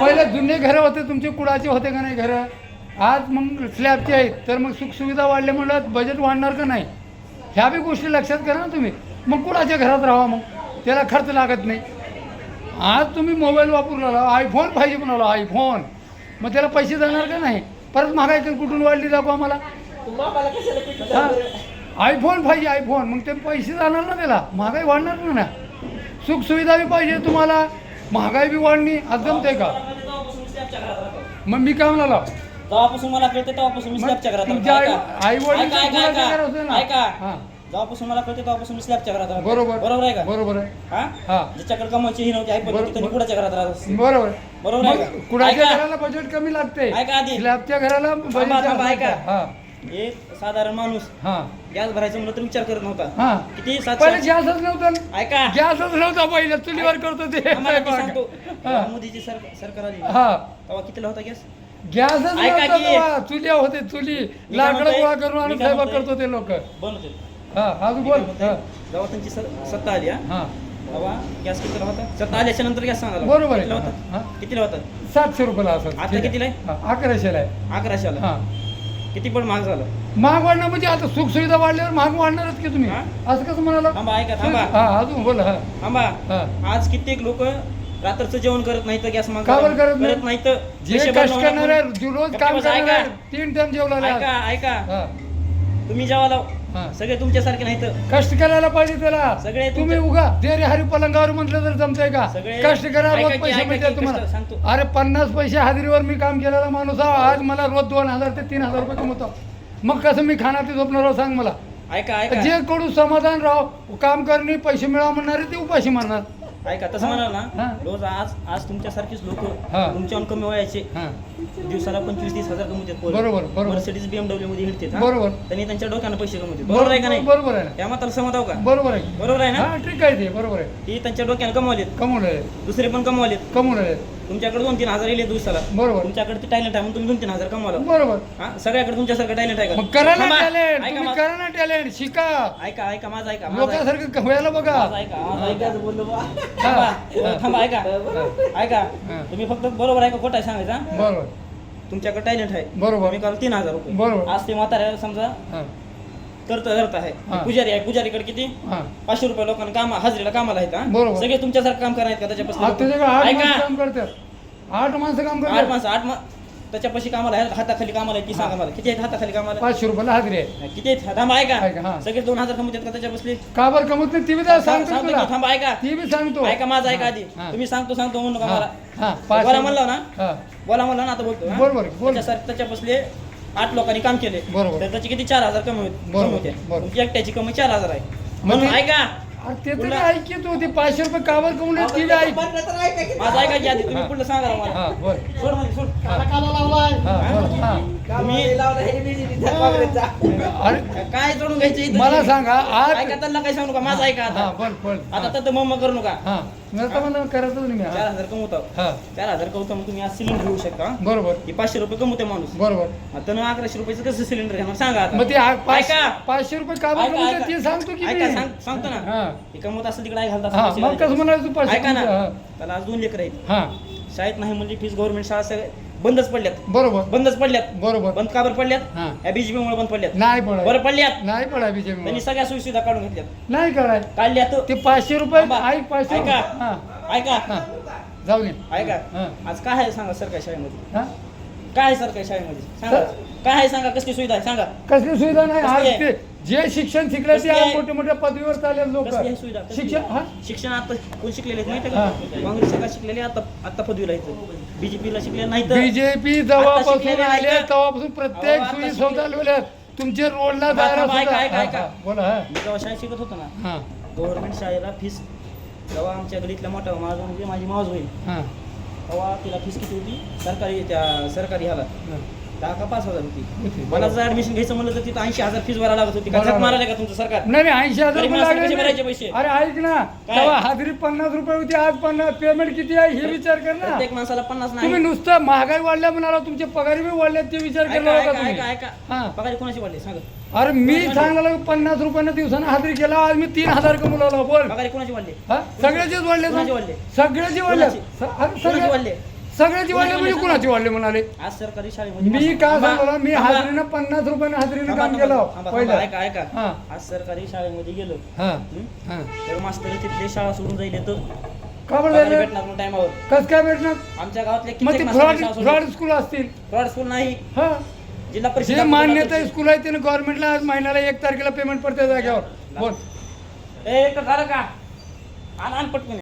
पहिले जुने घरं होते तुमचे कुडाचे होते का नाही घरं? आज मग स्लॅबचे आहेत तर मग सुखसुविधा वाढल्या म्हणलं बजेट वाढणार का नाही? ह्या बी गोष्टी लक्षात करा ना तुम्ही. मग कुडाच्या घरात राहा मग. त्याला खर्च लागत नाही. आज तुम्ही मोबाईल वापरून आला आयफोन पाहिजे म्हणाला आयफोन मग त्याला पैसे जाणार का नाही? परत महागाई कुठून वाढली दाखवा किती हा. आयफोन पाहिजे आयफोन मग ते पैसे जाणार ना त्याला. महागाई वाढणार ना ना. सुखसुविधा बी पाहिजे तुम्हाला. महागाई बी वाढणी आज जमते का. मग मी काय म्हणाला जेव्हापासून मला कळते तेव्हापासून मी मग स्लॅबच्या घरात तुमच्या राहतो. आई- ऐका. आई-वडिलांच्या ऐका, ऐका, कुणाच्या घरात ऐका. होते ना? ऐका. जेव्हापासून मला कळते तेव्हापासून मी स्लॅबच्या घरात राहतो. बरोबर बरोबर आहे का बरोबर आहे हा हा ज्याच्याकडे ही नव्हती ऐकत बरोबर. त्यांनी कुणाच्या घरात राहत असते बरोबर बरोबर आहे मग का? कुणाच्या ऐका. घराला बजेट कमी लागते ऐका आधी. स्लॅबच्या घराला बजेट थांबा, जास्त थांबा, ऐका. लागतं. हा एक साधारण माणूस हा. गॅस भरायचं म्हणलं तर विचार करत नव्हता. हा. किती पहिले सातशे गॅसच नव्हतं. ऐका. गॅसच नव्हता पहिले. चुलीवर करतो ते. आम्हाला ते सांगतो. हा. मोदीची सरकार सरकार आली. हा. तेव्हा कितीला होता गॅस? गॅसच ऐका नव्हता की- तेव्हा. चुल्या होते चुली. काय लाकडं म्हणतोय? गोळा करून मी आणून काय स्वयंपाक म्हणतोय? करतो ते लोक. बंद होते हा अजून बोल. हा. जेव्हा त्यांची सत्ता आली हा. हा. तेव्हा गॅस कितीला होता? सत्ता आल्याच्यानंतर गॅस सांगायला बरोबर आहे. कितीला हा. होता कितीला होता? सातशे रुपयाला असं आता कितीला आहे? अकराशेला आहे. अकराशेला. हा. किती पण महाग झालं. महाग वाढणं म्हणजे आता सुख सुविधा वाढल्यावर महाग वाढणारच की तुम्ही? हा? असं कसं म्हणाला? थांबा ऐका थांबा. हा अजून बोल. हा. थांबा. हा. आज कित्येक लोक रात्रचं जेवण करत नाहीत गॅस का बरं करत नाही? करत नाहीत जे पैसे कष्ट बनवणार करणारे म्हणून. जे रोज गप्प काम बसा, करणारे ऐका तीन टाइम जेवला ऐका ऐका. हा. तुम्ही जेवायला हा. सगळे तुमच्यासारखे नाहीत कष्ट करायला पाहिजे त्याला सगळे तुम्ही उगा देरे हरी पलंगावर म्हटलं तर जमतंय का सगळे- कष्ट करा ऐका रोज की- पैसे ऐका मिळतात की तुम्हाला कष्ट सांगतो. अरे पन्नास पैसे हाजरीवर मी काम केलेला माणूस आहे. आज मला रोज दोन हजार ते तीन हजार रुपये कमवतो मग कसं मी खाणार ते झोपणार सांग मला ऐका ऐका जे कडू समाधान राहो काम करणे पैसे मिळवा म्हणणारे ते उपाशी मारणार ऐका तसं म्हणाल हा. ना रोज आज आज तुमच्यासारखीच लोक हा. तुमच्याहून कमी वयाचे हा दिवसाला पंचवीस तीस हजार कमवतात पोरं. बरोबर, बरोबर. मर्सिडीज बीएमडब्ल्यू मध्ये हिडतात हा? बरोबर. त्यांनी त्यांच्या डोक्यानं पैसे कमवतात. बरोबर आहे का नाही? बरोबर आहे. ना त्या मात्र समज आहो का? बरोबर आहे. बरोबर आहे ना? हा ठीक आहे ते बरोबर आहे. ती त्यांच्या डोक्यानं कमवलेत. कमवलंय दुसरे पण कमवलेत. कमवलंय तुमच्याकडे दोन तीन हजार येले दिवसाला. बरोबर. तुमच्याकडे ते टॅलेंट आहे म्हणून तुम्ही दोन तीन हजार कमवला बरोबर. हा सगळ्याकडे तुमच्यासारखं टॅलेंट आहे मग का करा ना थांबा. टॅलेंट ऐका तुम्ही करा ना टॅलेंट शिका. ऐका ऐका माझा ऐका माझा ऐका. लोकांसारखं व्हायला बघा. माझा ऐका माझा ऐका. हा. थांबा. हा. थांबा ऐका. ऐका. हा. तुम्ही फक्त बरोबर आहे का खोटा आहे सांगायचा हा? बरोबर. तुमच्याकडे टॅलेंट आहे. बरोबर. तुम्ही काल तीन हजार रुपये. बरोबर. आज ते म्हाताऱ्या समजा हा. करत करत आहे. पुजारी आहे पुजारीकडे किती? हा. पाचशे रुपये लोकांना काम हजेरीला कामाला आहेत हा? बरोबर. सगळे तुमच्यासारखं काम करायचं का आज त्याच्यापासून त्याच्याकडे आठ माणसं काम करतात. आठ माणसं काम आठ करतात. माणसं आठ मा त्याच्यापाशी कामाला आहेत हाताखाली कामाला आहेत ती सांगा मला. किती आहेत हाताखाली कामाला? पाचशे रुपयाला हाजरी आहे. किती आहेत? थांबा ऐका, हा. ऐका सगळे दोन हजार कमवतात का त्याच्या बसले का बरं कमवत नाही? ती बी जरा सांगतो सांगतो तुला. की, थांबा ऐका. ती बी सांगतो. ऐका माझं ऐका आधी. हा. तुम्ही सांगतो सांगतो म्हणून नका हा, मला? हा, बोला म्हणलं ना? हा. बोला म्हणलं ना आता बोलतो हा? बरोबर, बोल. त्याच्यासारखं त्याच्या बसले आठ लोकांनी काम केले. बरोबर. तर त्याची किती? चार हजार कमी बरोबर, होते बरोबर. तुमची एकट्याची कमी चार हजार आहे. मग म्हणून ते- ऐका. अरे ते तरी पुन्हा- ऐक की तू ते पाचशे रुपये का बरं कमवले ती बी ऐक माझं ऐका की आधी तुम्ही. पुढलं सांगा मला. हा बोल. सोडमध्ये सोड. हा. बोल. हा. तुम्ही अरे काय सोडून घ्यायचं इथं? मला सांगा आज ऐका त्यांना काय सांगू नका माझं ऐका हा आता बोल बोल. आता तर मम्मा करू नका. हा. मी करायचं नाही मी चार हा. हजार कमवतो. हा. चार हजार कमवतो मग तुम्ही आज सिलेंडर घेऊ शकता बरोबर. ही पाचशे रुपये कमवते माणूस. बरोबर. आता ना अकराशे रुपयाचं कसं सिलेंडर घेणार? सांगा आता. मग ते आ- पाच- ऐका. पाचशे रुपये का ऐका, ऐका. ते सांगतो की ऐका मी. सांग- सांगतो ना. हा. हे कमवत असेल तिकडे हा मग कसं म्हणायचं तू पाचशे ऐका ना? त्याला आज दोन लेकर आहेत. हा. शाळेत नाही म्हणजे फीस गव्हर्नमेंट शाळा बंदच पडल्यात. बरोबर. बंदच पडल्यात. बरोबर. बंद का बरं पडल्यात? हा. या बीजेपी मुळे बंद पडल्यात. नाही पडाय बरं पडल्यात. नाही पडाय बीजेपी त्यांनी सगळ्या सुविधा काढून घेतल्यात. नाही कराय. काढल्यात. ते पाचशे रुपये थांबा. ऐक पाचशे ऐका. हा. ऐका. हा. जाऊ दे. ऐका. आज काय आहे सांगा सरकारी शाळेमध्ये? हा? काय आहे सरकारी शाळेमध्ये? सांगा. काय आहे सांगा? कसली सुविधा आहे? सांगा. कसली सुविधा नाही? आज कसली आहे? ते जे शिक्षण शिकले ते कसली आज आहे? मोठ्या मोठ्या पदवीवर चालेल लोक. कसली आहे सुविधा? कसली? शिक्षण हा? शिक्षण आता कोण शिकलेले आहेत माहिती. आहे का? काँग्रेस सरकार शिकलेले आता आता पदवीला आहेत. बीजेपीला शिकले नाहीत. बीजेपी जेव्हापासून शिकलेले आले नाही का? तेव्हापासून प्रत्येक अहो, आता सुविधा शिकले- चालवल्या तुमचे रोडला जायला सुद्धा- ऐका, हा, ऐका. हा, बोला हा. मी जेव्हा शाळेत शिकत होतो ना हा. गव्हर्नमेंट शाळेला फीस जेव्हा आमच्या गलीतल्या मोठा माझा म्हणजे माझी मावस होईल. हा. तेव्हा तिला फीस किती होती सरकारी त्या सरकारी ह्याला. दहा का पाच हजार होती. मला. जर ऍडमिशन घ्यायचं म्हणलं तर तिथं ऐंशी हजार फीस भरायला लागत होती. का बरोबर. झक मारायला का तुमचं सरकार? नाही नाही ऐंशी हजार लागले कसे. भरायचे पैसे? अरे ऐक ना? तेव्हा हाजरी पन्नास रुपये होती आज पन्नास. पेमेंट किती आहे हे विचार कर ना. प्रत्येक माणसाला पन्नास नाही. तुम्ही नुसतं महागाई वाढल्या म्हणाला तुमचे पगारी बी वाढले ते विचार केला होता तुम्ही? हा. पगारी कोणाची वाढली? सांगा. अरे मी सांगला पन्नास रुपयानं दिवसानं हाजरी केला आज मी तीन हजार कमवला बोल. पगारी कोणाची वाढली? हा? सगळ्याचेच वाढले कोणाचे वाढले? सगळ्याचे वाढले? कोणाचे? स- अरे कोणाचे सगळे वाढले? सगळ्याची वाढले म्हणजे कुणाची वाढले म्हणाले? आज सरकारी शाळेमध्ये मी मास्तर- काय थांबा, सांगलो मी थांबा, हाजरीनं पन्नास रुपयानं हाजरीनं थांबा, काम थांबा, केलं थांबा, पहिलं. थांबा, ऐका ऐका. हा. आज सरकारी शाळेमध्ये गेलो. हा. हं? हा. तर मास्तर तिथले शाळा सोडून जाईल तर. का बरं पगार झालं भेटणार टायमावर. कस काय भेटणार? आमच्या गावातले मग कित्येक ते मास्तर फ्रॉड शाळा फ्रॉड स्कूल असतील. फ्रॉड स्कूल नाही. हा. जिल्हा परिषद जे मान्यता स्कूल आहे त्यानं गव्हर्नमेंटला आज महिन्याला एक तारखेला पेमेंट पडते जाग्यावर बोल. ए एक झालं का? आण आण पटकन.